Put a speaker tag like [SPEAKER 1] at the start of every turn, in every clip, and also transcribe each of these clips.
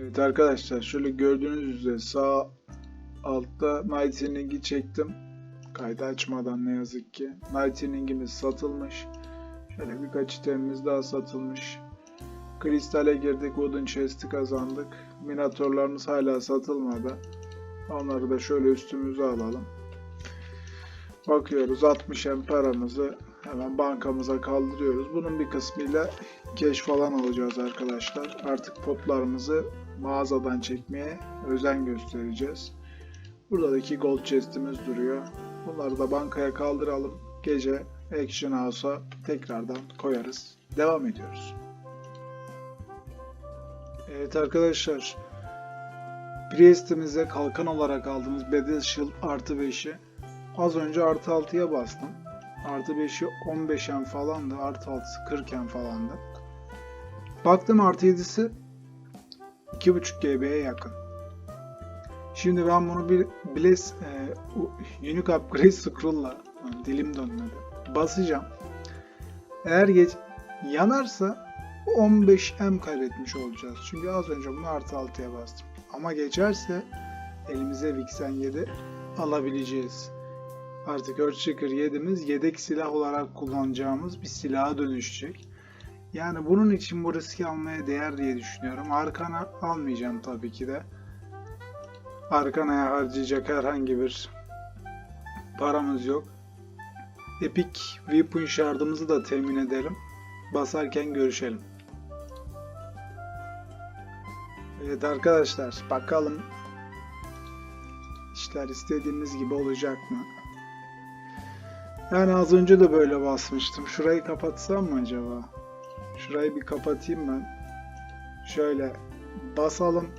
[SPEAKER 1] Evet arkadaşlar şöyle gördüğünüz üzere sağ altta Lightning'i çektim. Kaydı açmadan ne yazık ki. Lightning'imiz satılmış. Şöyle birkaç itemimiz daha satılmış. Kristale girdik. Wooden Chest'i kazandık. Minatorlarımız hala satılmadı. Onları da şöyle üstümüze alalım. Bakıyoruz 60 em paramızı hemen bankamıza kaldırıyoruz. Bunun bir kısmıyla keş falan alacağız arkadaşlar. Artık potlarımızı mağazadan çekmeye özen göstereceğiz. Burada da iki gold chest'imiz duruyor. Bunları da bankaya kaldıralım. Gece Action House'a tekrardan koyarız. Devam ediyoruz. Evet arkadaşlar. Priest'imize kalkan olarak aldığımız Battle Shield artı 5'i az önce artı 6'ya bastım. Artı 5'i 15'en falandı. Artı 6'sı 40'en falandı. Baktım artı 7'si 2.5 GB'ye yakın. Şimdi ben bunu bir Bless e, Unique Upgrade Scroll'la dilim dönmedi. Basacağım. Eğer geç yanarsa 15M kaybetmiş olacağız. Çünkü az önce bunu artı 6'ya bastım. Ama geçerse elimize Vixen 7 alabileceğiz. Artık Earthshaker 7'miz yedek silah olarak kullanacağımız bir silaha dönüşecek. Yani bunun için bu riski almaya değer diye düşünüyorum. Arkana almayacağım tabii ki de. Arkana'ya harcayacak herhangi bir paramız yok. Epic Weapon şardımızı da temin edelim. Basarken görüşelim. Evet arkadaşlar bakalım işler istediğimiz gibi olacak mı? Yani az önce de böyle basmıştım. Şurayı kapatsam mı acaba? Şurayı bir kapatayım ben. Şöyle basalım.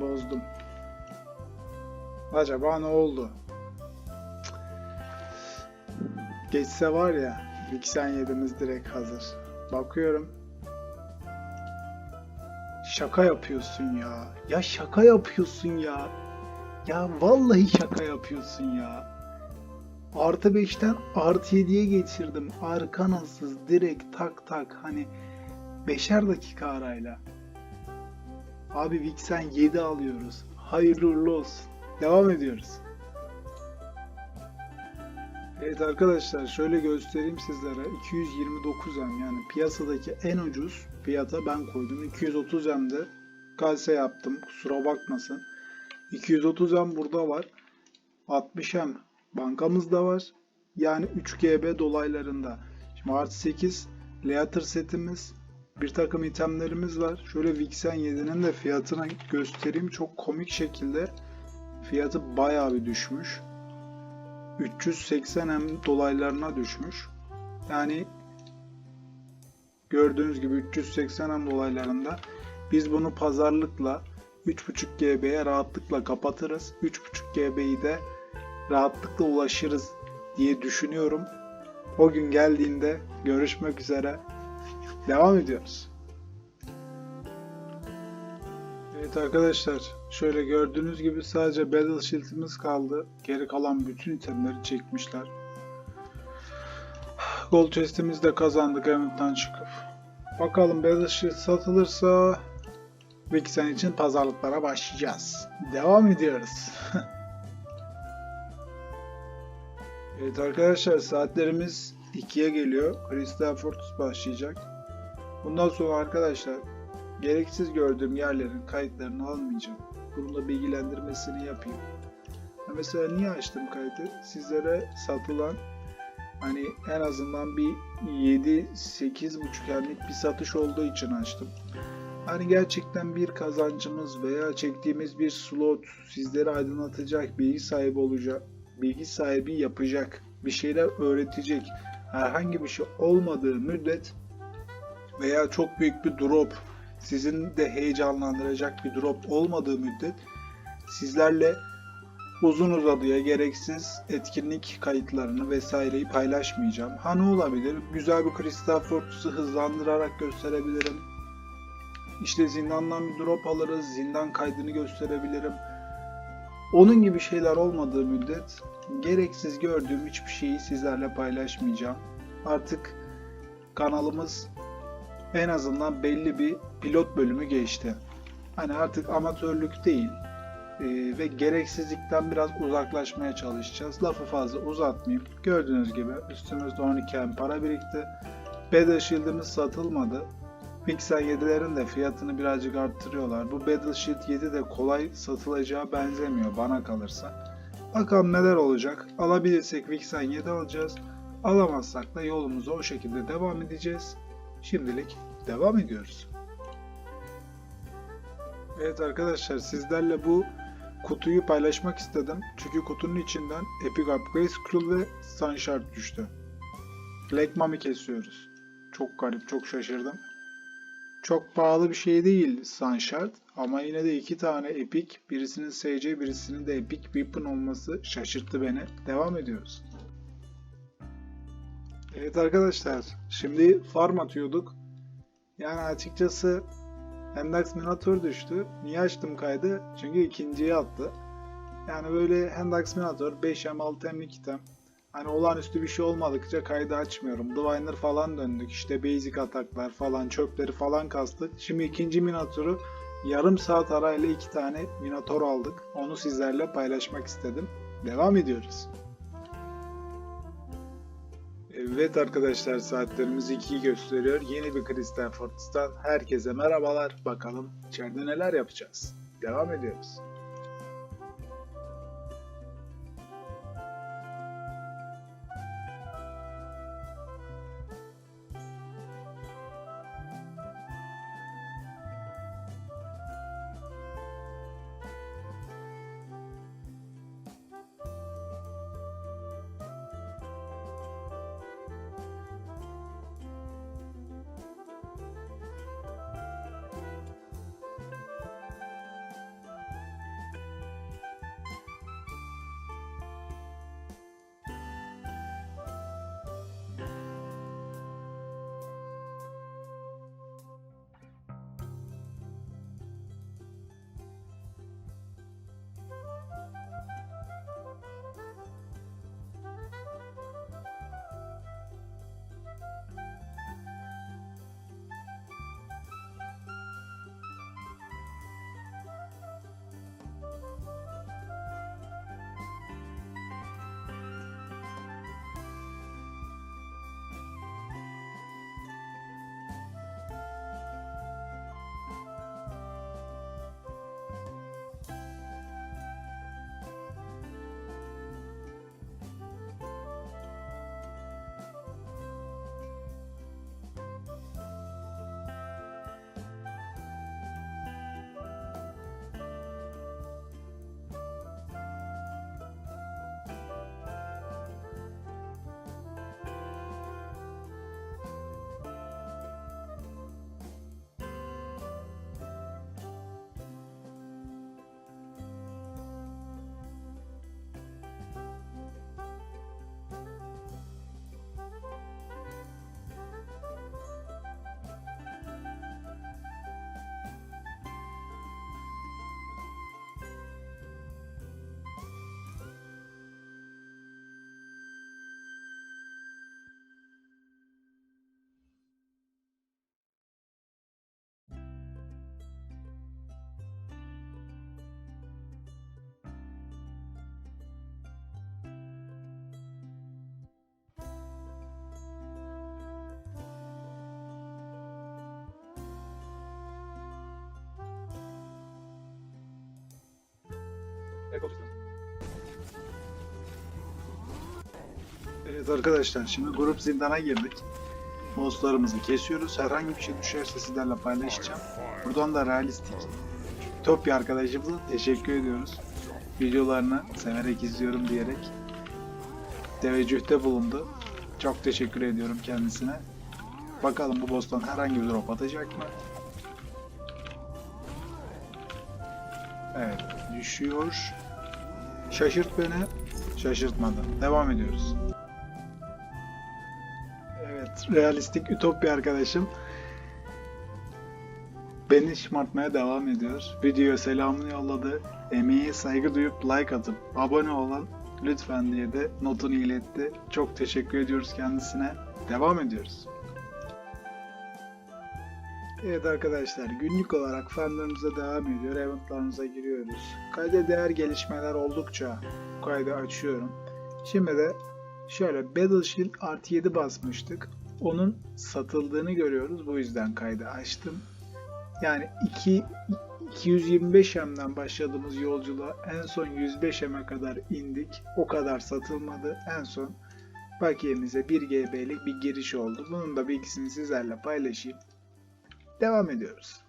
[SPEAKER 1] Bozdum. Acaba ne oldu? Geçse var ya, Vixen yedimiz direkt hazır. Bakıyorum. Şaka yapıyorsun ya. Ya şaka yapıyorsun ya. Ya vallahi şaka yapıyorsun ya. Artı 5'ten artı 7'ye geçirdim. Arkanasız direkt tak tak hani 5'er dakika arayla. Abi Vixen 7 alıyoruz. Hayırlı uğurlu olsun. Devam ediyoruz. Evet arkadaşlar şöyle göstereyim sizlere. 229M yani piyasadaki en ucuz fiyata ben koydum. 230M'de kalse yaptım. Kusura bakmasın. 230M burada var. 60M bankamızda var. Yani 3GB dolaylarında. Şimdi artı 8 Leather setimiz bir takım itemlerimiz var. Şöyle Vixen 7'nin de fiyatını göstereyim. Çok komik şekilde fiyatı bayağı bir düşmüş. 380 M dolaylarına düşmüş. Yani gördüğünüz gibi 380 M dolaylarında biz bunu pazarlıkla 3.5 GB'ye rahatlıkla kapatırız. 3.5 GB'yi de rahatlıkla ulaşırız diye düşünüyorum. O gün geldiğinde görüşmek üzere. Devam ediyoruz. Evet arkadaşlar şöyle gördüğünüz gibi sadece Battle Shield'imiz kaldı. Geri kalan bütün itemleri çekmişler. Gold chest'imizi de kazandık Hammond'dan çıkıp. Bakalım Battle Shield satılırsa Vixen için pazarlıklara başlayacağız. Devam ediyoruz. evet arkadaşlar saatlerimiz 2'ye geliyor. Crystal Fortress başlayacak. Bundan sonra arkadaşlar gereksiz gördüğüm yerlerin kayıtlarını almayacağım. Bunun da bilgilendirmesini yapayım. Mesela niye açtım kaydı? Sizlere satılan hani en azından bir 7-8 buçuk emlik bir satış olduğu için açtım. Hani gerçekten bir kazancımız veya çektiğimiz bir slot sizleri aydınlatacak, bilgi sahibi olacak, bilgi sahibi yapacak, bir şeyler öğretecek herhangi bir şey olmadığı müddet veya çok büyük bir drop sizin de heyecanlandıracak bir drop olmadığı müddet sizlerle uzun uzadıya gereksiz etkinlik kayıtlarını vesaireyi paylaşmayacağım. Ha ne olabilir? Güzel bir Crystal Fortress'ı hızlandırarak gösterebilirim. İşte zindandan bir drop alırız, zindan kaydını gösterebilirim. Onun gibi şeyler olmadığı müddet gereksiz gördüğüm hiçbir şeyi sizlerle paylaşmayacağım. Artık kanalımız en azından belli bir pilot bölümü geçti. Hani artık amatörlük değil e, ve gereksizlikten biraz uzaklaşmaya çalışacağız. Lafı fazla uzatmayayım. Gördüğünüz gibi üstümüzde 12 M para birikti. Battle Shield'imiz satılmadı. Pixel 7'lerin de fiyatını birazcık arttırıyorlar. Bu Battle Shield 7 de kolay satılacağı benzemiyor bana kalırsa. Bakalım neler olacak. Alabilirsek Vixen 7 alacağız. Alamazsak da yolumuza o şekilde devam edeceğiz. Şimdilik devam ediyoruz. Evet arkadaşlar sizlerle bu kutuyu paylaşmak istedim. Çünkü kutunun içinden Epic Upgrade Scroll ve Sunshard düştü. Black Mummy kesiyoruz. Çok garip, çok şaşırdım. Çok pahalı bir şey değil Sunshard ama yine de iki tane Epic, birisinin SC, birisinin de Epic Weapon olması şaşırttı beni. Devam ediyoruz. Evet arkadaşlar, şimdi farm atıyorduk. Yani açıkçası Hendax Minator düştü. Niye açtım kaydı? Çünkü ikinciyi attı. Yani böyle Hendax Minator 5M 6M 2M Hani olağanüstü bir şey olmadıkça kaydı açmıyorum. Diviner falan döndük. İşte basic ataklar falan, çöpleri falan kastık. Şimdi ikinci Minotaur'u yarım saat arayla iki tane Minotaur aldık. Onu sizlerle paylaşmak istedim. Devam ediyoruz. Evet arkadaşlar saatlerimiz 2'yi gösteriyor. Yeni bir Crystal Fortress'tan herkese merhabalar. Bakalım içeride neler yapacağız. Devam ediyoruz. Evet arkadaşlar şimdi grup zindana girdik. Bosslarımızı kesiyoruz. Herhangi bir şey düşerse sizlerle paylaşacağım. Buradan da realistik Topya arkadaşımıza teşekkür ediyoruz. Videolarını severek izliyorum diyerek teveccühte bulundu. Çok teşekkür ediyorum kendisine. Bakalım bu boss'tan herhangi bir drop atacak mı? Evet düşüyor. Şaşırt beni. Şaşırtmadı. Devam ediyoruz. Evet, realistik ütopya arkadaşım. Beni şımartmaya devam ediyor. Videoya selamını yolladı. Emeğe saygı duyup like atıp abone olan lütfen diye de notunu iletti. Çok teşekkür ediyoruz kendisine. Devam ediyoruz. Evet arkadaşlar günlük olarak farmlarımıza devam ediyor. Eventlarımıza giriyoruz. Kayda değer gelişmeler oldukça kaydı açıyorum. Şimdi de şöyle Battle Shield artı 7 basmıştık. Onun satıldığını görüyoruz. Bu yüzden kaydı açtım. Yani 2 225 M'den başladığımız yolculuğa en son 105 M'e kadar indik. O kadar satılmadı. En son bakiyemize 1 GB'lik bir giriş oldu. Bunun da bilgisini sizlerle paylaşayım. Devam ediyoruz.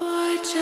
[SPEAKER 2] Watch